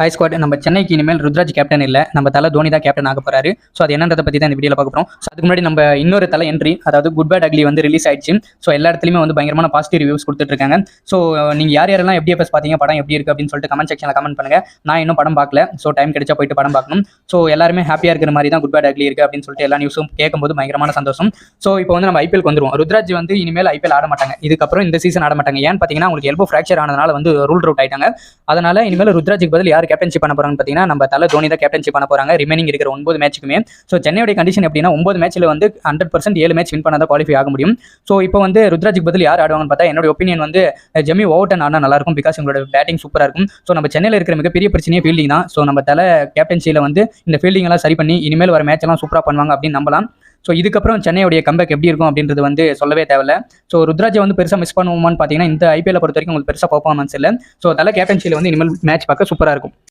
High squad நம்ம சென்னைக்கு இனிமேல் ருத்ராஜ் கேப்டன் இல்லை. நம்ம தலை தோனி தான் கேப்டன் ஆக போறாரு. ஸோ அது என்னன்றதை பற்றி தான் இந்த வீடியோவில் பார்க்க போகிறோம் ஸோ அதுக்கு முன்னாடி நம்ம இன்னொரு தலை என்ட்ரி அதாவது குட் பேட் அக்லி வந்து ரிலீஸ் ஆயிடுச்சு. ஸோ எல்லா இடத்துலையுமே வந்து பயங்கரமான பாசிட்டிவ் ரிவ்யூஸ் கொடுத்துட்டு இருக்காங்க. ஸோ நீங்கள் யார் யாரெல்லாம் எப்படி எப்போ பார்த்தீங்க படம் எப்படி இருக்குது அப்படின்னு சொல்லிட்டு கமெண்ட் செக்ஷனில் கமெண்ட் பண்ணுங்க. நான் இன்னும் படம் பார்க்கல. ஸோ டைம் கிடைச்சா போயிட்டு படம் பார்க்கணும். ஸோ எல்லாருமே ஹாப்பியாக இருக்கிற மாதிரி தான் குட் பேட் அக்லி இருக்கு அப்படின்னு சொல்லிட்டு எல்லா நியூஸும் கேட்கும்போது பயங்கரமான சந்தோஷம். ஸோ இப்போ வந்து நம்ம ஐபிஎல் வந்துருவோம். ருத்ராஜ் வந்து இனிமேல் ஐபிஎல் ஆட மாட்டாங்க. இதுக்கப்புறம் இந்த சீசன் ஆட மாட்டாங்க. ஏன்னு பார்த்தீங்கன்னா உங்களுக்கு எல்போ ஃப்ராக்சர் ஆனதுனால வந்து ரூல் அவுட் ஆயிட்டாங்க. அதனால இனிமேல் ருத்ராஜுக்கு பதில் யார் கேப்டன்ஷிப் பண்ண போறாங்கன்னு பார்த்தீங்கன்னா நம்ம தலை தோனி தான் கேப்டன்ஷிப் பண்ண போறாங்க. ரிமைனிங் இருக்கிற ஒன்பது மேட்ச்சுக்குமே ஸோ சென்னையோட கண்டிஷன் எப்படின்னா ஒன்பது மேட்ச்ல வந்து ஹண்ட்ரட் பர்சன்ட் ஏழு மேட்ச் வின் பண்ணாதான் குவாலிஃபை ஆக முடியும். ஸோ இப்போ வந்து ருத்ராஜுக்கு பதில் யார் ஆடுவாங்கன்னு பார்த்தா என்னோட ஒப்பீனியன் வந்து ஜெமி ஓவர்டன் ஆனால் நல்லா இருக்கும். பிகாஸ் உங்களோட பேட்டிங் சூப்பராக இருக்கும். ஸோ நம்ம சென்னையில் இருக்கிற மிகப்பெரிய பிரச்சனையே ஃபீல்டிங் தான். ஸோ நம்ம தலை கேப்டன்சியில் வந்து இந்த ஃபீல்டிங் எல்லாம் சரி பண்ணி இனிமேல் வர மேட்ச் எல்லாம் சூப்பராக பண்ணுவாங்க அப்படின்னு நம்பலாம். ஸோ இதுக்கப்புறம் சென்னையுடைய கம்பேக் எப்படி இருக்கும் அப்படின்றது வந்து சொல்லவே தேவையில்ல. ஸோ ருத்ராஜை வந்து பெருசாக மிஸ் பண்ணுவோமான்னு பார்த்தீங்கன்னா இந்த ஐபிஎல் பொறுத்த வரைக்கும் உங்களுக்கு பெருசாக பர்ஃபார்மன்ஸ் இல்லை. ஸோ தலை கேப்டன்சியில் வந்து இனிமேல் மேட்ச் பார்க்க சூப்பராக இருக்கும்.